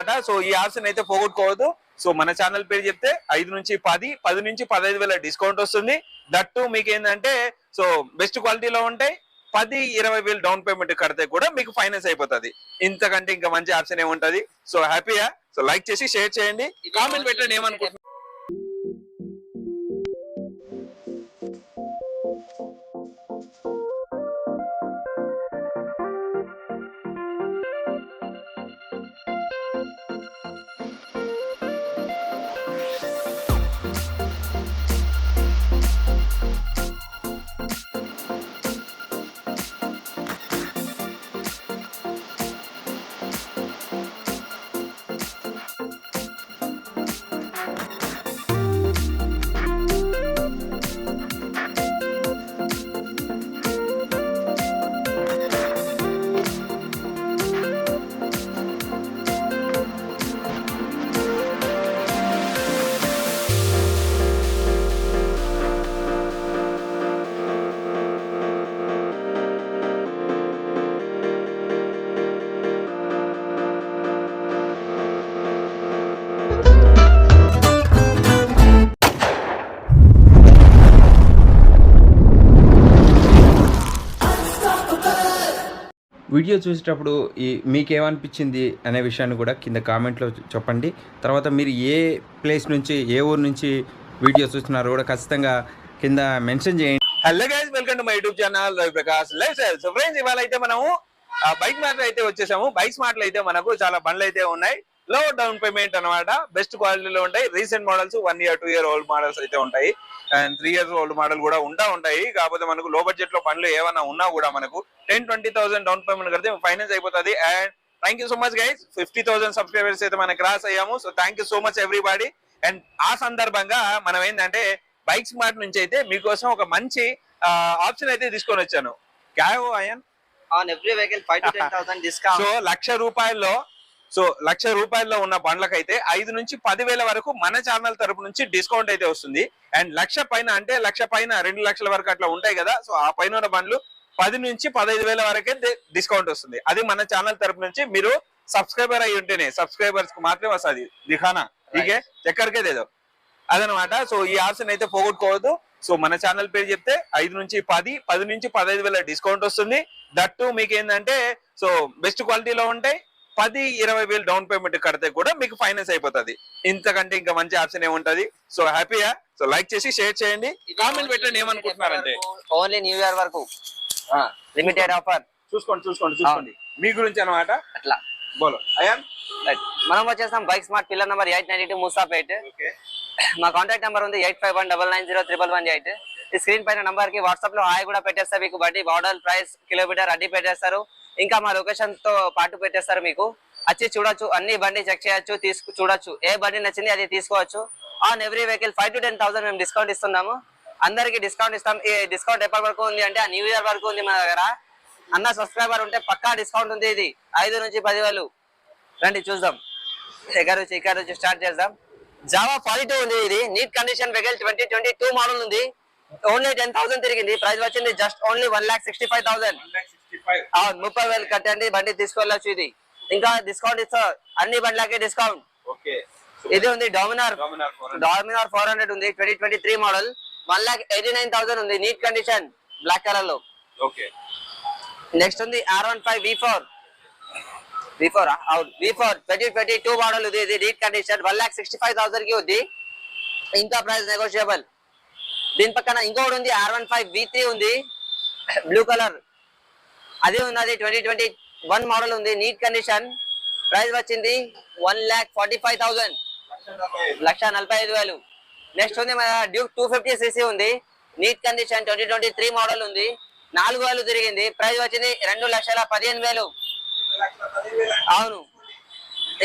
అనమాట సో ఈ ఆప్షన్ అయితే పోగొట్టుకోవద్దు. సో మన ఛానల్ పేరు చెప్తే ఐదు నుంచి పది పది నుంచి పదహైదు వేల డిస్కౌంట్ వస్తుంది. దట్టు మీకు ఏంటంటే సో బెస్ట్ క్వాలిటీలో ఉంటాయి. పది ఇరవై వేలు డౌన్ పేమెంట్ కడితే కూడా మీకు ఫైనాన్స్ అయిపోతుంది. ఇంతకంటే ఇంకా మంచి ఆప్షన్ ఏముంటది? సో హ్యాపీయా సో లైక్ చేసి షేర్ చేయండి. కామెంట్ పెట్టండి ఏమనుకుంటున్నారు. వీడియో చూసేటప్పుడు ఈ మీకేమనిపించింది అనే విషయాన్ని కూడా కింద కామెంట్లో చెప్పండి. తర్వాత మీరు ఏ ప్లేస్ నుంచి ఏ ఊరు నుంచి వీడియో చూస్తున్నారో కూడా ఖచ్చితంగా కింద మెన్షన్ చేయండి. Hello guys welcome to my YouTube channel Ravi Prakash life style so friends ఇవాళ అయితే మనము బైక్ మార్ట్ అయితే వచ్చేసాము. బైక్స్ మాటలు అయితే మనకు చాలా బండ్లు అయితే ఉన్నాయి. లో డౌన్ పేమెంట్ అన్నమాట. బెస్ట్ క్వాలిటీలో ఉంటాయి. Recent models one year two year old models అయితే ఉంటాయి. And three years old model కూడా ఉంటా ఉంటాయి. కాకపోతే మనకు లో బడ్జెట్లో బండ్లు ఏమైనా ఉన్నా కూడా మనకు ten twenty thousand down payment కడితే ఫైనాన్స్ అయిపోతుంది. And thank you so much guys fifty thousand subscribers అయితే మనకి క్రాస్ అయ్యాము. So thank you so much everybody and ఆ సందర్భంగా మనం ఏంటంటే బైక్స్ మార్ట్ నుంచి అయితే మీకోసం ఒక మంచి ఆప్షన్ అయితే తీసుకొని వచ్చాను. క్యావో అయన్ every vehicle 5 to 10000 discount. So lakh రూపాయల్లో సో లక్ష రూపాయల్లో ఉన్న బండ్లకైతే ఐదు నుంచి పదివేల వరకు మన ఛానల్ తరపు నుంచి డిస్కౌంట్ అయితే వస్తుంది. అండ్ లక్ష పైన అంటే లక్ష పైన రెండు లక్షల వరకు అట్లా ఉంటాయి కదా సో ఆ పైన ఉన్న బండ్లు పది నుంచి పదహైదు వేల వరకే డిస్కౌంట్ వస్తుంది. అది మన ఛానల్ తరపు నుంచి మీరు సబ్స్క్రైబర్ అయి ఉంటేనే సబ్స్క్రైబర్స్కు మాత్రమే వస్తుంది. దిఖానా? ఇకే? చక్కరికే దేదో అదనమాట. సో ఈ ఆప్షన్ అయితే పోగొట్టుకోవద్దు. సో మన ఛానల్ పేరు చెప్తే ఐదు నుంచి పది పది నుంచి పదహైదు వేల డిస్కౌంట్ వస్తుంది. దట్టు మీకు ఏంటంటే సో బెస్ట్ క్వాలిటీలో ఉంటాయి పది ఇరవై వేలు డౌన్ పేమెంట్ కడితే కూడా మీకు ఫైనాన్స్ అయిపోతుంది. ఇంతకంటే ఇంకా మంచి ఆప్షన్ ఏముంటది? సో హ్యాపీయా సో లైక్ చేసి షేర్ చేయండి. కామెంట్ పెట్టండి ఏమనుకుంటున్నారంటే. ఓన్లీ న్యూ ఇయర్ వరకు. లిమిటెడ్ ఆఫర్ చూసుకోండి చూసుకోండి చూసుకోండి. మీ గురించి అనమాట అట్లా. బోలో. మనం వచ్చేసాం bike smart pillar number eight ninety two Moosapet. మా కాంటాక్ట్ నెంబర్ ఉంది eight five one double nine zero triple one eight. ఈ స్క్రీన్ పైన నంబర్కి వాట్సాప్లో హాయ్ కూడా పెట్టేస్తారు మీకు బడ్డీ మోడల్ ప్రైస్ కిలోమీటర్ అడ్డీ పెట్టేస్తారు. ఇంకా మా లొకేషన్తో పాటు పెట్టేస్తారు మీకు. వచ్చి చూడొచ్చు అన్ని బండి చెక్ చేయొచ్చు తీసుకు చూడొచ్చు. ఏ బండి నచ్చింది అది తీసుకోవచ్చు. On every vehicle five to ten thousand మేము డిస్కౌంట్ ఇస్తున్నాము. అందరికి డిస్కౌంట్ ఇస్తాం. ఈ డిస్కౌంట్ ఎప్పటి వరకు ఉంది అంటే ఆ న్యూ ఇయర్ వరకు ఉంది మా దగ్గర. అన్న సబ్స్క్రైబర్ ఉంటే పక్కా డిస్కౌంట్ ఉంది ఇది. ఐదు నుంచి పదివేలు రండి చూద్దాం. ఇక్కడ నుంచి ఇక్కడ నుంచి స్టార్ట్ చేద్దాం. జావా ఫార్టీ ఉంది ఇది. Neat condition vehicle twenty twenty two model ఉంది. ఓన్లీ టెన్ థౌసండ్ తిరిగింది. ప్రైస్ వచ్చింది just only one lakh sixty five thousand అవును ముప్పై వేలు కట్టండి బండి తీసుకెళ్ళచ్చు ఇది. ఇంకా డిస్కౌంట్ ఇస్తా. అన్ని బండ్లకి డిస్కౌంట్ ఓకే. ఇది ఉంది డామినార్ డామినార్ ఫోర్ హండ్రెడ్ ఉంది twenty twenty three model one lakh eighty nine thousand ఉంది నీట్ కండిషన్ బ్లాక్ కలర్లో. ఓకే. నెక్స్ట్ ఉంది R one five V four V four అవును V four twenty twenty two model ఉంది ఇది neat condition one lakh sixty five థౌసండ్కి ఉంది. ఇంకా price negotiable దీని పక్కన ఇంకొకటి ఉంది R one five V three ఉంది. బ్లూ కలర్ అది ఉన్నది ట్వంటీ ట్వంటీ వన్ మోడల్ ఉంది. నీట్ కండిషన్ ప్రైస్ వచ్చింది one lakh forty five thousand lakh నలభై ఐదు వేలు. నెక్స్ట్ ఉంది మన డ్యూక్ టూ ఫిఫ్టీ సీసీ ఉంది. Neat condition twenty twenty three model ఉంది. నాలుగు వేలు తిరిగింది. ప్రైస్ వచ్చింది రెండు లక్షల పదిహేను వేలు. అవును.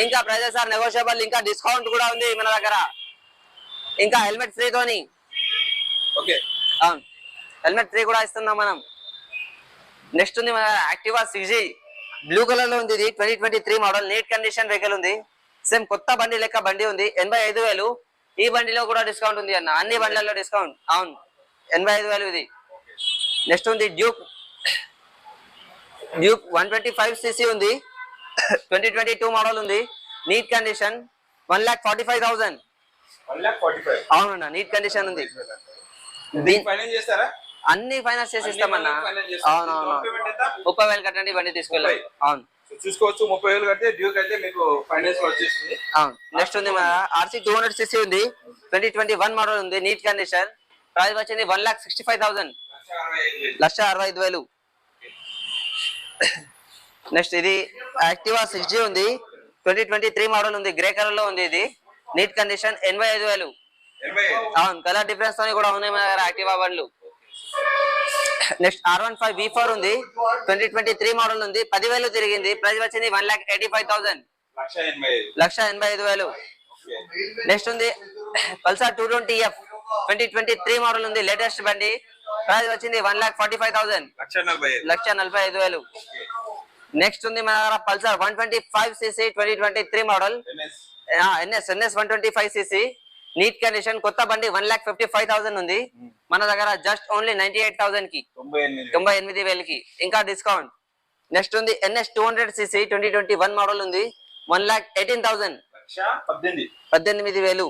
ఇంకా ప్రైజెస్ ఆర్ నెగోషియబుల్ ఇంకా డిస్కౌంట్ కూడా ఉంది మన దగ్గర. ఇంకా హెల్మెట్ ఫ్రీతోని ఓకే అవును. హెల్మెట్ ఫ్రీ కూడా ఇస్తున్నాం మనం. నెక్స్ట్ ఉంది మన యాక్టివా సిక్స్ బ్లూ కలర్లో ఉంది ఇది twenty twenty three model neat condition vehicle ఉంది సేమ్ కొత్త బండి లెక్క బండి ఉంది ఎనభై ఐదు వేలు ఈ బండిలో కూడా డిస్కౌంట్ ఉంది అన్న అన్ని బండ్లలో డిస్కౌంట్ అవును ఎనభై ఐదు వేలు ఇది నెక్స్ట్ ఉంది Duke Duke one twenty five CC ఉంది ట్వంటీ ట్వంటీ టూ మోడల్ ఉంది neat condition one lakh forty five thousand అవునన్నా నీట్ కండిషన్ ఉంది చేస్తారా అన్ని ఫైనాన్స్ చేసి ఇస్తామన్నా. అవునవును? ముప్పై వేలు కట్టండి తీసుకెళ్ళాలి ముప్పై. అవును. చూసుకోవచ్చు ముప్పై వేలు కడితే డ్యూక్ అయితే మీకు ఫైనాన్స్ వచ్చేస్తుంది. అవును. నెక్స్ట్ ఉంది మన ఆర్సీ టూ హండ్రెడ్ సిసి ఉంది. ట్వంటీ ట్వంటీ వన్ మోడల్ ఉంది నీట్ కండిషన్ ప్రైస్ వచ్చింది one lakh sixty five thousand lakh అరవై ఐదు వేలు. నెక్స్ట్ ఇది యాక్టివా సిక్స్ జీ ఉంది. ట్వంటీ ట్వంటీ త్రీ మోడల్ ఉంది గ్రే కలర్లో ఉంది ఇది. నీట్ కండిషన్ ఎనభై ఐదు వేలు. అవును. కలర్ డిఫరెన్స్ తోని కూడా ఉన్నాయి మన దగ్గర యాక్టివా బండ్లు next R one five B four ఉంది. ట్వంటీ ట్వంటీ త్రీ మోడల్ ఉంది. పదివేలు తిరిగింది. ప్రైస్ వచ్చింది one lakh eighty five thousand lakh ఎనభై ఐదు వేలు. నెక్స్ట్ ఉంది. Pulsar two twenty F twenty twenty three model ఉంది. లేటెస్ట్ బండి. ప్రైస్ వచ్చింది one lakh forty five thousand lakh నలభై ఐదు వేలు. నెక్స్ట్ ఉంది మన దగ్గర Pulsar one twenty five CC twenty twenty three model NS NS one twenty five CC neat condition కొత్త బండి one lakh fifty five thousand ఉంది మన దగ్గర జస్ట్ ఓన్లీ నైన్టీ ఎయిట్ థౌసండ్కి. తొంభై ఎనిమిది వేలకి. ఇంకా డిస్కౌంట్ నెక్స్ట్ ఉంది NS two hundred CC twenty twenty one model ఉంది. వన్ లాక్ ఎయిటీన్ థౌసండ్ పద్దెనిమిది. వేలు.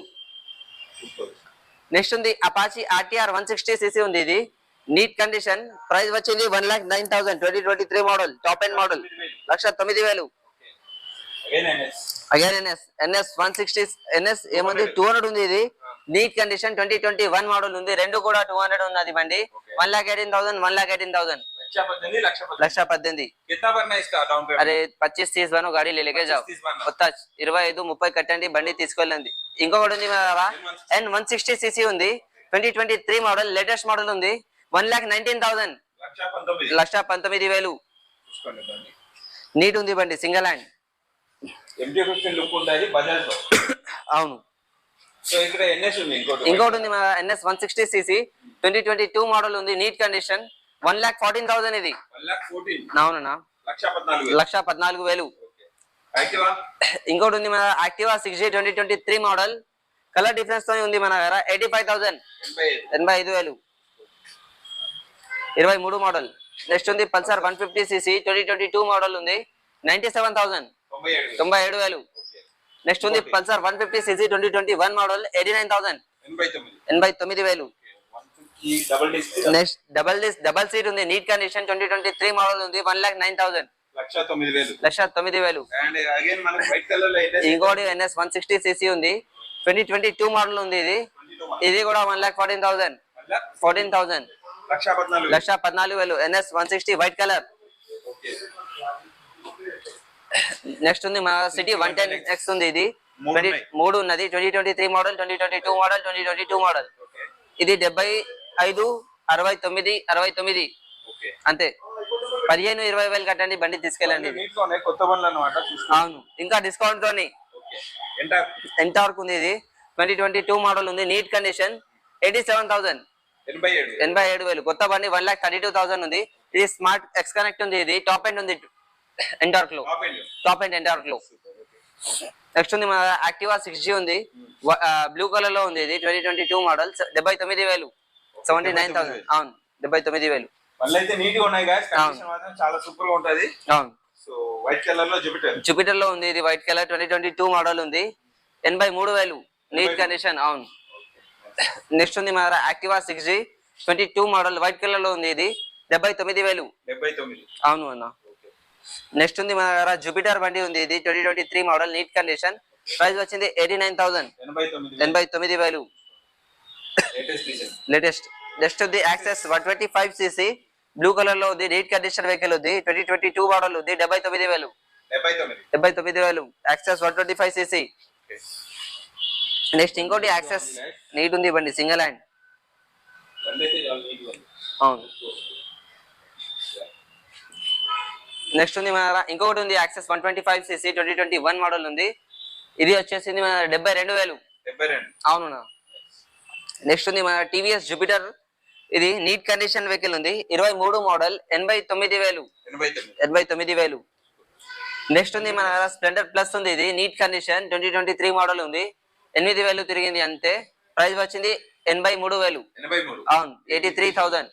నెక్స్ట్ ఉంది Apache RTR one sixty CC ఉంది ఇది. నీట్ కండిషన్ ప్రైస్ వచ్చింది one lakh nine thousand twenty twenty three model top end model lakh తొమ్మిది వేలు. Again NS again NS NS one sixty NS ఏముంది two hundred ఉంది ఇది neat condition twenty twenty one model ఉంది రెండు కూడా two hundred ఉన్నది బండి one lakh eighteen thousand one lakh eighteen thousand లక్ష పద్దెనిమిది లక్ష పద్దెనిమిది లక్ష పద్దెనిమిది कितना भरना है इसका डाउन पेमेंट అరే పచ్చిస్ తీసి బను గాడి లేకే జావ్ 25 బను. కొత్త ఇరవై ఐదు ముప్పై కట్టండి బండి తీసుకెళ్ళండి ఇంకొకటి ఉంది ఎన్ వన్ సిక్స్టీ సిసి ఉంది twenty twenty three model latest model ఉంది one lakh nineteen thousand lakh పంతొమ్మిది లక్ష పంతొమ్మిది వేలు చూసుకోండి బండి నీట్ ఉంది బండి single hand MT fifteen look ఉంటుంది బజాజ్లో. అవును. సో ఇక్కడ ఎన్ఎస్ ఉంది ఇంకోటి. ఉంది మన NS one sixty CC twenty twenty two model ఉంది neat condition one lakh fourteen thousand ఇది. అవునన్నా. లక్ష పద్నాలుగు వేలు. ఇంకోటి ఉంది మన Activa six G twenty twenty three model colour difference తోనే ఉంది మన దగ్గర. ఎయిటీ ఫైవ్ థౌసండ్ ఎనభై ఐదు వేలు. ఇరవై మూడు మోడల్ నెక్స్ట్ ఉంది Pulsar one fifty CC twenty twenty two model ఉంది. నైన్టీ సెవెన్ థౌసండ్ తొంభై ఏడు వేలు. నెక్స్ట్ ఉంది Pulsar one fifty CC twenty twenty one model eighty nine thousand. ఎనభై తొమ్మిది. వేలు. Next double disc double seat ఉంది. Neat condition twenty twenty three model ఉంది. One lakh nine thousand. లక్ష తొమ్మిది వేలు. ఇంకోటి ఎన్ఎస్ వన్ సిక్స్టీ సిసి ఉంది. ట్వంటీ ట్వంటీ టూ మోడల్ ఉంది ఇది. ఇది కూడా one lakh fourteen thousand. Fourteen thousand. లక్ష పద్నాలుగు వేలు. NS one sixty white colour. Next ఉంది మన సిటీ వన్ టెన్ ఎక్స్ ఉంది ఇది. మూడు 20 ఉన్నాయి. మూడు ఉన్నది. Twenty twenty three model twenty twenty two model twenty twenty two model ఇది డెబ్బై ఐదు అరవై తొమ్మిది అరవై తొమ్మిది. అంతే. పదిహేను ఇరవై వేలు కట్టండి బండి తీసుకెళ్ళండి చూసుకో అవును. ఇంకా డిస్కౌంట్ తోని. ఎంత వరకు ఉంది ఇది. ట్వంటీ ట్వంటీ టూ మోడల్ ఉంది. Neat condition eighty seven thousand ఎనభై ఏడు. వేలు. ఎనభై ఏడు వేలు. కొత్త బండి one lakh thirty two thousand ఉంది. ఇది స్మార్ట్ ఎక్స్ కనెక్ట్ ఉంది ఇది. టాప్ ఎండ్ ఉంది. ఎంటార్క్లో టాప్ ఎండ్ ఎంటార్క్లో నెక్స్ట్ ఉంది మన యాక్టివా సిక్స్ జీ ఉంది. బ్లూ కలర్లో ఉంది ఇది. ట్వంటీ ట్వంటీ టూ మోడల్ డెబ్బై తొమ్మిది వేలు. సెవెంటీ నైన్ థౌసండ్ అవును డెబ్బై తొమ్మిది వేలు. జూపిటర్ జూపిటర్లో ఉంది ఇది. White colour twenty twenty two model ఉంది. ఎనభై మూడు వేలు. నీట్ కండిషన్ అవును. నెక్స్ట్ ఉంది మన Activa six G twenty two model white కలర్లో ఉంది ఇది. డెబ్బై తొమ్మిది వేలు. డెబ్బై తొమ్మిది. అవును అన్న. నెక్స్ట్ ఉంది మన దగ్గర జూపిటర్ బండి ఉంది. ఇది twenty twenty three model neat condition price వచ్చింది ఎయిటీ నైన్ థౌసండ్ ఎనభై తొమ్మిది వేలు. లేటెస్ట్ నెక్స్ట్ ఉంది Access one twenty five CC blue కలర్లో ఉంది నీట్ కండిషన్ వెహికల్ ఉంది. ట్వంటీ ట్వంటీ టూ మోడల్ ఉంది డెబ్బై తొమ్మిది వేలు. డెబ్బై తొమ్మిది. వేలు. Access one twenty five CC. Next ఇంకోటి యాక్సెస్ నీట్ ఉంది బండి సింగిల్ హ్యాండ్ అవును. నెక్స్ట్ ఉంది మన ఇంకొకటి ఉంది Access one twenty five CC twenty twenty one model ఉంది. ఇది వచ్చేసింది మన డెబ్బై రెండు వేలు. అవును నెక్స్ట్ ఉంది మన టీవీఎస్ జూపిటర్. ఇది నీట్ కండిషన్ వెహికల్ ఉంది. ఇరవై మూడు మోడల్ ఎనభై తొమ్మిది వేలు. ఎనభై తొమ్మిది. వేలు. నెక్స్ట్ ఉంది మన స్ప్లెండర్ ప్లస్ ఉంది. ఇది neat condition twenty twenty three model ఉంది. ఎనిమిది వేలు తిరిగింది అంతే. ప్రైస్ వచ్చింది ఎనభై మూడు వేలు. అవును eighty three thousand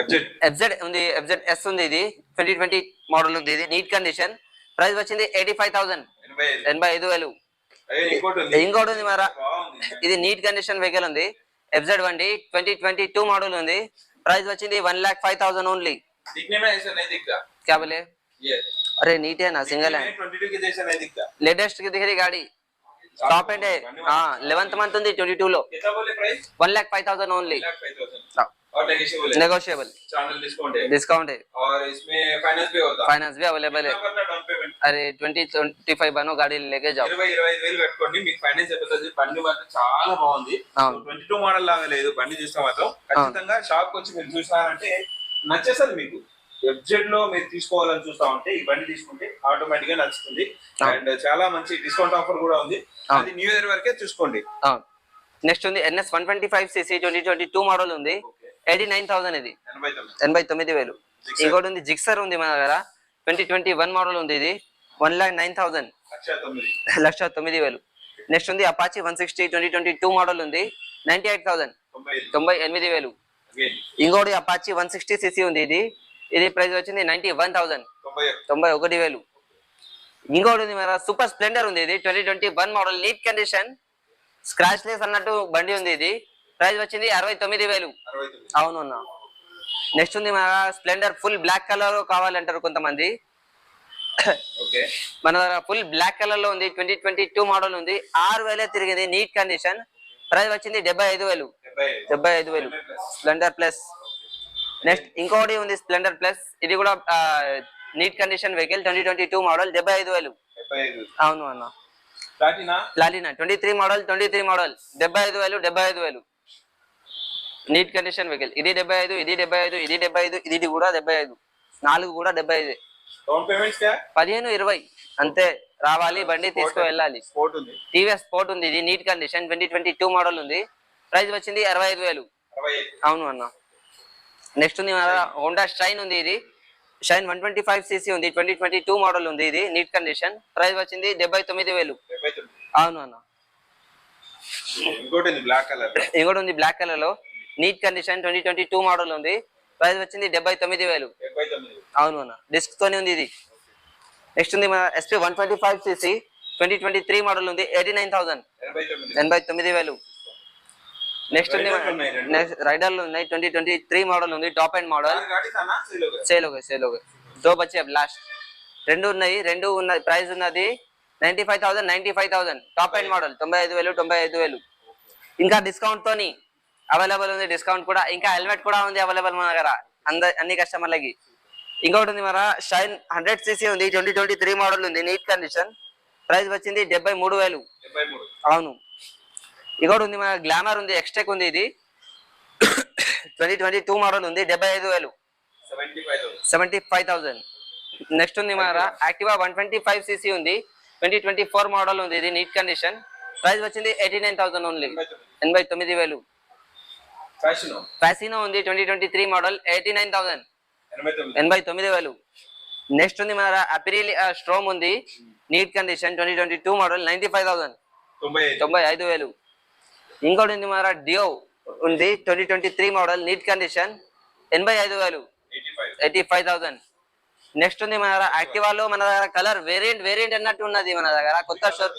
FZ FZ ఉంది ఎఫ్జెడ్ ఎస్ ఉంది ఇది ట్వంటీ ట్వంటీ మోడల్ ఉంది ఇది నీట్ కండిషన్ ప్రైస్ వచ్చింది ఎయిటీ ఫైవ్ థౌసండ్ ఎనభై ఎనభై ఐదు ఎనభై ఐదు వేలు అదే ఇంకోటి ఉంది ఇంకోటి ఉంది మరా బాగుంది ఇది నీట్ కండిషన్ వెహికల్ ఉంది ఎఫ్జెడ్ బండి ట్వంటీ ట్వంటీ టూ మోడల్ ఉంది ప్రైస్ వచ్చింది one lakh five thousand only दिखने में ऐसा नहीं दिखता क्या बोले ये अरे नीट है ना सिंगल है ट्वेंटी टू के जैसा नहीं दिखता లేటెస్ట్ కి దిగేది గాడి టాప్ అండ్ లెవెంత్ మంత్ ఉంది ట్వంటీ టూ లో कितना बोले price one lakh five thousand only lakh five thousand और नेगोशियबल डिस्काउंट है। और इसमें फाइनेंस भी होता फाइनेंस అరే ట్వంటీ ట్వంటీ ఫైవ్ బనో గాడి లేకే జాబ్ ఇరవై ఇరవై ఐదు వేలు పెట్టుకోండి మీకు ఫైనాన్స్ అయిపోతుంది బండి మాత్రం చాలా బాగుంది ట్వంటీ టూ మోడల్ లాగా లేదు బండి చూస్తే మాత్రం ఖచ్చితంగా షాప్ వచ్చి మీరు చూసినారంటే నచ్చేస్తుంది మీకు వెబ్సైట్లో మీరు తీసుకోవాలని చూస్తా ఉంటే ఈ బండి తీసుకుంటే ఆటోమేటిక్గా నచ్చుతుంది అండ్ చాలా మంచి డిస్కౌంట్ ఆఫర్ కూడా ఉంది అది న్యూ ఇయర్ వరకే చూసుకోండి నెక్స్ట్ ఉంది NS one twenty five CC twenty twenty two model ఉంది ఎయిటీ నైన్ థౌసండ్ ఇది. ఎనభై తొమ్మిది. వేలు. ఇంకోటి ఉంది జిక్సర్ ఉంది మన దగ్గర. ట్వంటీ ట్వంటీ వన్ మోడల్ ఉంది ఇది. వన్ లాక్ నైన్ థౌసండ్ లక్ష తొమ్మిది. వేలు. నెక్స్ట్ ఉంది Apache one sixty twenty twenty two model ఉంది. నైన్టీ ఎయిట్ థౌసండ్ తొంభై ఎనిమిది వేలు. ఇంకోటి అపాచి వన్ సిక్స్టీ సిసి ఉంది ఇది. ఇది ప్రైస్ వచ్చింది నైన్టీ వన్ థౌసండ్ తొంభై ఒకటి. తొంభై ఒకటి వేలు. ఇంకోటి ఉంది మన సూపర్ స్ప్లెండర్ ఉంది ఇది. Twenty twenty one model neat condition scratch less అన్నట్టు బండి ఉంది ఇది. ప్రైస్ వచ్చింది అరవై తొమ్మిది వేలు. అరవై తొమ్మిది అవును అన్న. నెక్స్ట్ ఉంది మన స్ప్లెండర్ ఫుల్ బ్లాక్ కలర్ కావాలంటారు కొంతమంది. మన దగ్గర ఫుల్ బ్లాక్ కలర్లో ఉంది ట్వంటీ ట్వంటీ టూ మోడల్ ఉంది. ఆరు వేలే తిరిగింది నీట్ కండిషన్. ప్రైస్ వచ్చింది డెబ్బై ఐదు వేలు. డెబ్బై ఐదు. వేలు. Splendor plus. నెక్స్ట్ ఇంకోటి ఉంది స్ప్లెండర్ ప్లస్. ఇది కూడా neat condition vehicle twenty twenty two model డెబ్బై ఐదు వేలు. అవును అన్న. Platina. Twenty three model twenty three model. డెబ్బై ఐదు వేలు డెబ్బై ఐదు వేలు. Neat condition vehicle. ఇది డెబ్బై ఐదు ఇది డెబ్బై ఐదు ఇది డెబ్బై ఐదు ఇది కూడా డెబ్బై ఐదు. నాలుగు కూడా డెబ్బై ఐదు. పదిహేను ఇరవై. అంతే. రావాలి బండి తీసుకు వెళ్ళాలి టీవీఎస్ స్పోర్ట్ ఉంది. ఇది neat condition. Twenty twenty two model ఉంది. ప్రైస్ వచ్చింది అరవై ఐదు వేలు. అవును అన్న. నెక్స్ట్ ఉంది హోండా షైన్ ఉంది ఇది. Shine one twenty five CC ఉంది. ట్వంటీ ట్వంటీ టూ మోడల్ ఉంది ఇది. Neat condition. ప్రైస్ వచ్చింది డెబ్బై తొమ్మిది వేలు. అవును అన్న. ఇంకోటి ఉంది బ్లాక్ కలర్ ఇంకోటి ఉంది బ్లాక్ కలర్లో neat condition twenty twenty two model ఉంది. ప్రైస్ వచ్చింది డెబ్బై తొమ్మిది వేలు. అవును అన్న. డిస్క్ తోనే ఉంది ఇది. నెక్స్ట్ ఉంది మన SP one twenty five CC twenty twenty three model ఉంది. Eighty nine thousand. ఎనభై తొమ్మిది. వేలు. నెక్స్ట్ ఉంది రైడర్లు ఉన్నాయి ట్వంటీ ట్వంటీ త్రీ మోడల్ ఉంది. టాప్ అండ్ మోడల్ సేల్ ఒక సేల్ ఒక డోప్ వచ్చే లాస్ట్ రెండు ఉన్నాయి. రెండు ఉన్న ప్రైస్ ఉన్నది ninety five thousand ninety five thousand top end model తొంభై ఐదు వేలు తొంభై ఐదు వేలు. ఇంకా డిస్కౌంట్ తోని అవైలబుల్ ఉంది డిస్కౌంట్ కూడా. ఇంకా హెల్మెట్ కూడా ఉంది అవైలబుల్ మన దగ్గర. అంద అన్ని కస్టమర్లకి. ఇంకొకటి ఉంది మన షైన్ హండ్రెడ్ సీసీ ఉంది ట్వంటీ ట్వంటీ త్రీ మోడల్ ఉంది నీట్ కండిషన్. ప్రైస్ వచ్చింది డెబ్బై మూడు వేలు. అవును. ఇంకోటి ఉంది మన గ్లామర్ ఉంది ఎక్స్టెక్ ఉంది ఇది. ట్వంటీ ట్వంటీ టూ మోడల్ ఉంది డెబ్బై ఐదు వేలు. Seventy five thousand. నెక్స్ట్ ఉంది మన Activa one twenty five CC ఉంది. ట్వంటీ ట్వంటీ ఫోర్ మోడల్ ఉంది ఇది నీట్ కండిషన్. ప్రైస్ వచ్చింది ఎయిటీ నైన్ థౌసండ్ ఓన్లీ. ఎనభై తొమ్మిది వేలు. ఫ్యాసినో ఉంది twenty twenty three model eighty nine thousand ఎనభై తొమ్మిది వేలు. నెక్స్ట్ ఉంది మన అపిరిల్ స్ట్రోమ్ ఉంది. Neat condition twenty twenty two model ninety five thousand తొంభై ఐదు వేలు. ఇంకోటి ఉంది మన డియో ఉంది twenty twenty three model neat condition ఎనభై ఐదు వేలు. Eighty five. Eighty five thousand next ఉంది మన దగ్గర యాక్టివాలో మన దగ్గర కలర్ వేరియంట్ వేరియంట్ అన్నట్టు ఉన్నది మన దగ్గర. కొత్త షోర్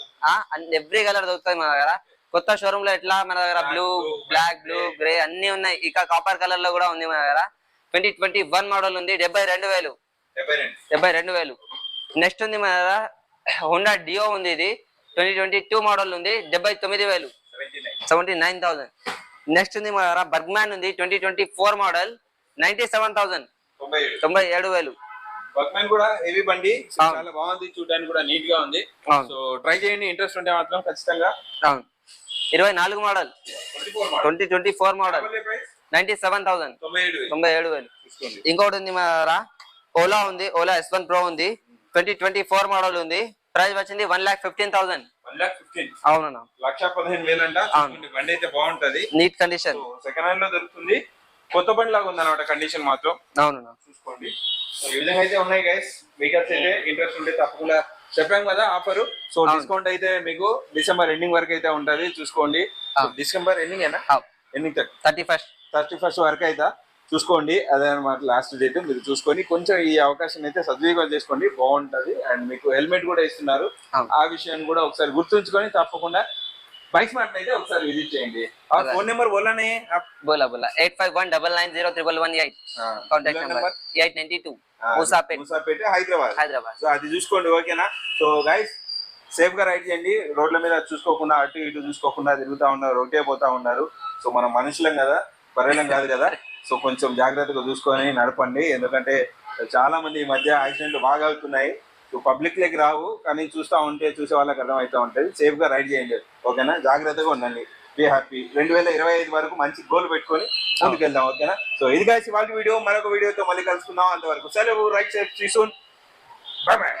ఎవ్రీ కలర్ దొరుకుతుంది మన దగ్గర. కొత్త షోరూమ్లో ఎట్లా మన దగ్గర బ్లూ బ్లాక్ బ్లూ గ్రే అన్ని ఉన్నాయి. ఇక కాపర్ కలర్లో కూడా ఉంది మన దగ్గర. ట్వంటీ ట్వంటీ వన్ మోడల్ ఉంది. డెబ్బై రెండు వేలు. డెబ్బై రెండు. వేలు. నెక్స్ట్ ఉంది మన దగ్గర. హోండా డియో ఉంది ఇది. ట్వంటీ ట్వంటీ టూ మోడల్ ఉంది. డెబ్బై తొమ్మిది వేలు. సెవెంటీ నైన్ థౌసండ్ నెక్స్ట్ ఉంది మన దగ్గర బర్గ్మ్యాన్ ఉంది. Twenty twenty four model ninety seven thousand తొంభై ఏడు వేలు. వర్క్మెన్ కూడా హెవీ బండి. అవును. చాలా బాగుంది. చూడడానికి కూడా నీట్గా ఉంది. అవును. సో ట్రై చేయండి. ఇంట్రెస్ట్ ఉంటే మాత్రం ఖచ్చితంగా ఇరవై నాలుగు model. Twenty twenty four model. Ninety seven thousand. తొంభై ఏడు వేలు. ఇంకోటి ఉంది మా దగ్గర ఓలా ఉంది. ఓలా ఎస్ వన్ ప్రో ఉంది. ట్వంటీ ట్వంటీ ఫోర్ మోడల్ ఉంది. ప్రైస్ వచ్చింది one lakh fifteen thousand. One lakh fifteen. అవునన్నా. లక్ష పదిహేను వేలు అంట అవును. బండి అయితే బాగుంటది. Neat condition. సెకండ్ హ్యాండ్లో దొరుకుతుంది. కొత్త బండి లాగా ఉంది అనమాట కండిషన్ మాత్రం. అవునన్నా. చూసుకోండి. ఈ విధంగా అయితే ఉన్నాయి గైస్ వెహికల్స్ అయితే ఇంట్రెస్ట్ ఉంటే తప్పకుండా చెప్పాం కదా ఆఫర్ సో. డిస్కౌంట్ అయితే మీకు డిసెంబర్ ఎండింగ్ వరకు అయితే ఉంటది. చూసుకోండి. డిసెంబర్ ఎండింగ్ ఏనా? Ending thirty first. Thirty first వరకు అయితే. చూసుకోండి. అదే అనమాట లాస్ట్ డేట్ మీరు చూసుకొని కొంచెం ఈ అవకాశం అయితే సద్వినియోగం చేసుకోండి. బాగుంటది. అండ్ మీకు హెల్మెట్ కూడా ఇస్తున్నారు. ఆ విషయాన్ని కూడా ఒకసారి గుర్తుంచుకొని తప్పకుండా బైక్స్ మార్ట్ ఒకసారి విజిట్ చేయండి. ఆ ఫోన్ నెంబర్ బోలానే బోలా బోలా. Eight five one double nine zero triple one eight. Contact number? Eight ninety two Moosapet. Moosapet Hyderabad. Hyderabad. So అది చూసుకోండి ఓకేనా? సో గైస్ సేఫ్గా రైడ్ చేయండి. రోడ్ల మీద చూసుకోకుండా అటు ఇటు చూసుకోకుండా తిరుగుతా ఉన్నారు రోడ్డే పోతా ఉన్నారు. సో మనం మనుషులం కదా బర్రెలం కాదు కదా. సో కొంచెం జాగ్రత్తగా చూసుకొని నడపండి. ఎందుకంటే చాలా మంది ఈ మధ్య యాక్సిడెంట్లు బాగా అవుతున్నాయి. సో పబ్లిక్ లెక్ రావు కానీ చూస్తూ ఉంటే చూసే వాళ్ళకి అర్థమవుతూ ఉంటుంది. సేఫ్గా రైడ్ చేయండి. ఓకేనా? జాగ్రత్తగా ఉండండి. బీ హ్యాపీ రెండు వేల ఇరవై ఐదు వరకు మంచి గోల్ పెట్టుకొని ముందుకెళ్దాం ఓకేనా? సో ఇది కాసి వాళ్ళ వీడియో మరొక వీడియోతో మళ్ళీ కలుసుకుందాం. అంతవరకు సెలవు. రైట్ సైడ్ చూసు బాయ్ బాయ్